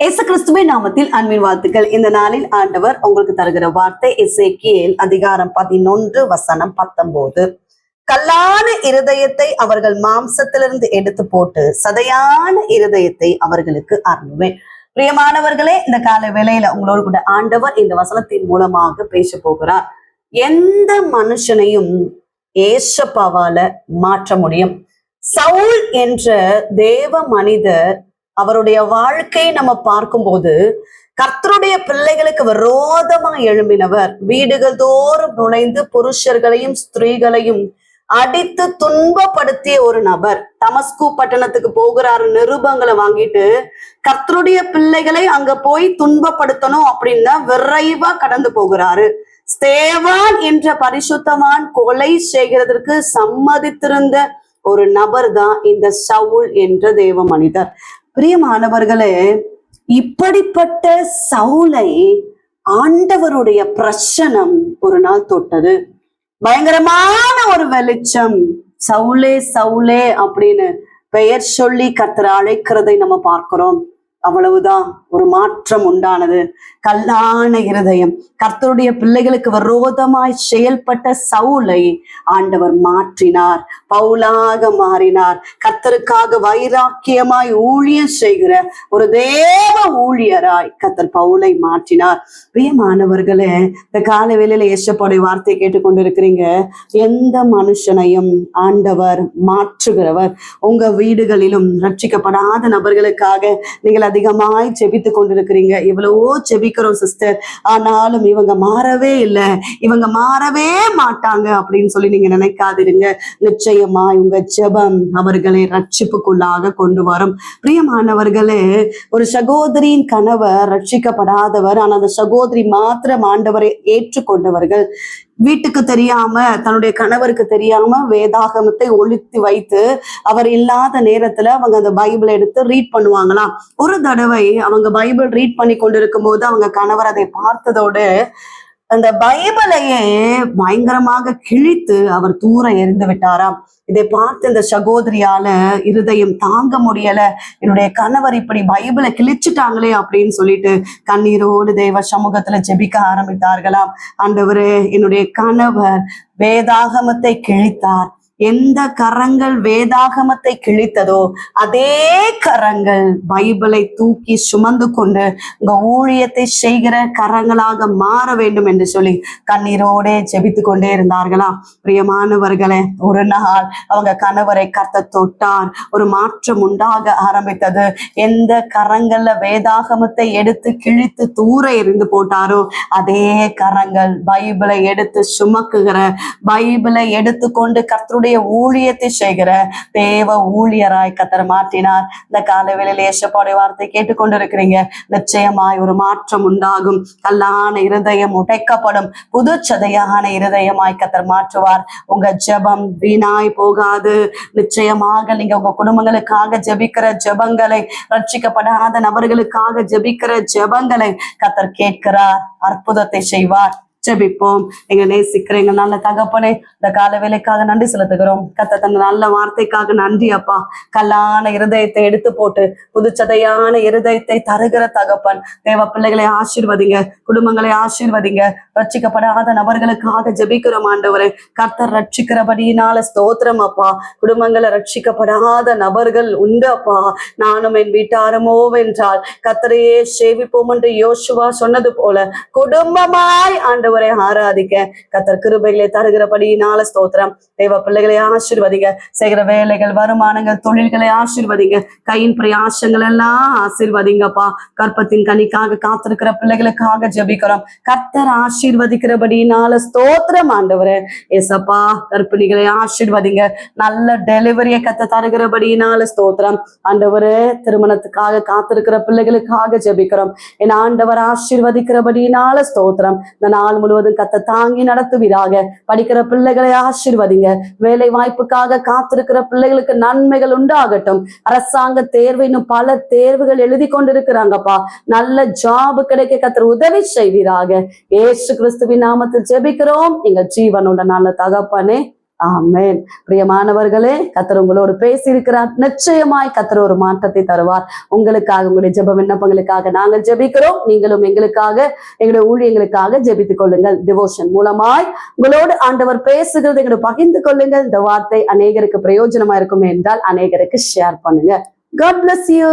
இயேசு கிறிஸ்துவை நாமத்தில் அன்பின் வாழ்த்துக்கள். இந்த நாளில் ஆண்டவர் உங்களுக்கு தருகிற வார்த்தை எசேக்கியேல் அதிகாரம் பதினொன்று வசனம் பத்தொன்பது. கல்லான இருதயத்தை அவர்கள் மாம்சத்திலிருந்து எடுத்து போட்டு சதையான இருதயத்தை அவர்களுக்கு அருணுவேன் பிரியமானவர்களே இந்த கால வேளையில உங்களோடு கூட ஆண்டவர் இந்த வசனத்தின் மூலமாக பேச போகிறார். எந்த மனுஷனையும் ஏசப்பாவால மாற்ற முடியும். சவுல் என்ற தேவ மனிதர் அவருடைய வாழ்க்கையை நம்ம பார்க்கும்போது கர்த்தருடைய பிள்ளைகளுக்கு விரோதமா எழும்பினவர். வீடுகள் தோறும் நுழைந்து புருஷர்களையும் ஸ்திரீகளையும் அடித்து துன்பப்படுத்திய ஒரு நபர். தமஸ்கு பட்டணத்துக்கு போகிறார் நிருபங்களை வாங்கிட்டு கர்த்தருடைய பிள்ளைகளை அங்க போய் துன்பப்படுத்தணும் அப்படின்னா விரைவா கடந்து போகிறாரு. ஸ்தேவான் என்ற பரிசுத்தவான் கொலை செய்கிறதற்கு சம்மதித்திருந்த ஒரு நபர் தான் இந்த சவுல் என்ற தேவ மனிதர். பிரியமானவர்களே இப்படிப்பட்ட சவுலை ஆண்டவருடைய பிரசனம் ஒரு நாள் தொட்டது. பயங்கரமான ஒரு வெளிச்சம். சவுலே சவுலே அப்படின்னு பெயர் சொல்லி கத்தரை அழைக்கிறதை நம்ம பார்க்கிறோம். அவ்வளவுதான் ஒரு மாற்றம் உண்டானது. கல்லான இருதயம். கர்த்தருடைய பிள்ளைகளுக்கு விரோதமாய் செயல்பட்ட சவுலை ஆண்டவர் மாற்றினார். பவுலாக மாறினார். கர்த்தருக்காக வைராக்கியமாய் ஊழியம் செய்கிற ஒரு தேவ ஊழியராய் கர்த்தர் பவுலை மாற்றினார். பிரியமானவர்களே இந்த கால வேலையில ஏசப்பாடைய வார்த்தையை கேட்டுக்கொண்டிருக்கிறீங்க. எந்த மனுஷனையும் ஆண்டவர் மாற்றுகிறவர். உங்க வீடுகளிலும் ரட்சிக்கப்படாத நபர்களுக்காக நீங்கள் அதிகமாய் செபித்து கொண்டிருக்கிறீங்க. எவ்வளவோ செபிக்கிறோம் சிஸ்டர் ஆனாலும் இவங்க மாறவே இல்லை. இவங்க மாறவே மாட்டாங்க அப்படின்னு சொல்லி நீங்க நினைக்காதிருங்க. நிச்சயமா உங்க ஜெபம் அவர்களை ரட்சிப்புக்குள்ளாக கொண்டு வரும். பிரியமானவர்களே ஒரு சகோதரியின் கணவர் ரட்சிக்கப்படாதவர் ஆனால் அந்த சகோதரி மாத்திரம் ஆண்டவரை ஏற்றுக்கொண்டவர்கள். வீட்டுக்கு தெரியாம தன்னுடைய கணவருக்கு தெரியாம வேதாகமத்தை ஒழித்து வைத்து அவர் இல்லாத நேரத்துல அவங்க அந்த பைபிள் எடுத்து ரீட் பண்ணுவாங்களாம். ஒரு தடவை அவங்க பைபிள் ரீட் பண்ணி கொண்டிருக்கும் போது அவங்க கணவர் அதை பார்த்ததோடு அந்த பைபிளையே பயங்கரமாக கிழித்து அவர் தூர எரிந்து விட்டாராம். இதை பார்த்து இந்த சகோதரியால இருதயம் தாங்க முடியல. என்னுடைய கணவர் இப்படி பைபிளை கிழிச்சுட்டாங்களே அப்படின்னு சொல்லிட்டு கண்ணீரோடு தேவ சமூகத்துல ஜெபிக்க ஆரம்பித்தார்களாம். ஆண்டவரே என்னுடைய கணவர் வேதாகமத்தை கிழித்தார். எந்த கரங்கள் வேதாகமத்தை கிழித்ததோ அதே கரங்கள் பைபிளை தூக்கி சுமந்து கொண்டு உங்க ஊழியத்தை செய்கிற கரங்களாக மாற வேண்டும் என்று சொல்லி கண்ணீரோடே ஜெபித்து கொண்டே இருந்தார்களா? பிரியமானவர்களே ஒரு நாள் அவங்க கணவரை கத்த தொட்டார். ஒரு மாற்றம் உண்டாக ஆரம்பித்தது. எந்த கரங்கள்ல வேதாகமத்தை எடுத்து கிழித்து தூர இருந்து போட்டாரோ அதே கரங்கள் பைபிளை எடுத்து சுமக்குகிற பைபிளை எடுத்துக்கொண்டு கர்த்தருடைய ஊழியத்தை செய்கிற தேவ ஊழியராய் கத்தர் மாற்றினார். இந்த காலவேளையில் ஏசப்பாடைய வார்த்தை கேட்டுக்கொண்டிருக்கிறீங்க. நிச்சயமாய் ஒரு மாற்றம் உண்டாகும். கல்லான இருதயம் உடைக்கப்படும். புது சதையான இருதயமாய் கத்தர் மாற்றுவார். உங்க ஜெபம் வீணாய் போகாது. நிச்சயமாக நீங்க உங்க குடும்பங்களுக்காக ஜெபிக்கிற ஜெபங்களை ரட்சிக்கப்படாத நபர்களுக்காக ஜெபிக்கிற ஜெபங்களை கத்தர் கேட்கிறார் அற்புதத்தை செய்வார். ஜெபிப்போம். எங்க நேசிக்கிற எங்க நல்ல தகப்பனே இந்த கால வேலைக்காக நன்றி செலுத்துகிறோம். கத்த தந்த நல்ல வார்த்தைக்காக நன்றி அப்பா. கல்லான இருதயத்தை எடுத்து போட்டு புதுச்சதையான இருதயத்தை தருகிற தகப்பன். தேவ பிள்ளைகளை ஆசீர்வதிங்க குடும்பங்களை ஆசீர்வதிங்க. ரட்சிக்கப்படாத நபர்களுக்காக ஜெபிக்கிறோம் ஆண்டவரே. கர்த்தர் ரட்சிக்கிறபடியினால ஸ்தோத்திரம் அப்பா. குடும்பங்களை ரட்சிக்கப்படாத நபர்கள் உண்டு அப்பா. நானும் என் வீட்டாரமோ வென்றால் கத்தரையே சேவிப்போம் என்று யோசுவா சொன்னது போல குடும்பமாய் ஆண்டவர். ஆண்டவரை ஆராதிக்க. கத்தர் கிருபைகளை தருகிறபடியினால ஸ்தோத்திரம். தேவ பிள்ளைகளை ஆசிர்வதிங்க. செய்கிற வேலைகள் வருமானங்கள் தொழில்களை ஆசிர்வதிங்க. கையின் பிரயாசங்கள் எல்லாம் ஆசிர்வதிங்கப்பா. கற்பத்தின் கனிக்காக காத்திருக்கிற பிள்ளைகளுக்காக ஜெபிக்கிறோம். கர்த்தர் ஆசீர்வதிக்கிறபடினால ஸ்தோத்திரம் ஆண்டவரே. ஏசப்பா கற்பிணிகளை ஆசிர்வதிங்க. நல்ல டெலிவரியை கத்த தருகிறபடினால ஸ்தோத்திரம். ஆண்டவரே திருமணத்துக்காக காத்திருக்கிற பிள்ளைகளுக்காக ஜபிக்கிறோம். என் ஆண்டவர் ஆசீர்வதிக்கிறபடினால ஸ்தோத்திரம். இந்த நாள் முழுவதும் கத்த தாங்கி நடத்துவீராக. படிக்கிற பிள்ளைகளை ஆசிர்வதிங்க. வேலை வாய்ப்புக்காக காத்திருக்கிற பிள்ளைகளுக்கு நன்மைகள் உண்டாகட்டும். அரசாங்க தேர்வு இன்னும் பல தேர்வுகள் எழுதி கொண்டிருக்கிறாங்கப்பா. நல்ல ஜாப் கிடைக்க கத்திர உதவி செய்வீராக. ஏசு கிறிஸ்துவின் நாமத்தில் ஜெபிக்கிறோம். எங்கள் ஜீவனோட நல்ல தகப்பனே ஆமேன். பிரியமானவர்களே கத்தர் உங்களோடு பேசி இருக்கிறார் நிச்சயமாய் கத்தர் ஒரு மாற்றத்தை தருவார். உங்களுக்காக உங்களுடைய ஜெப விண்ணப்பங்களுக்காக நாங்கள் ஜெபிக்கிறோம். நீங்களும் எங்களுக்காக எங்களுடைய ஊழியங்களுக்காக ஜெபித்துக் கொள்ளுங்கள். டிவோஷன் மூலமாய் உங்களோடு ஆண்டவர் பேசுகிறது எங்களை பகிர்ந்து கொள்ளுங்கள். இந்த வார்த்தை அநேகருக்கு பிரயோஜனமா இருக்கும் என்றால் அநேகருக்கு ஷேர் பண்ணுங்க. God bless you.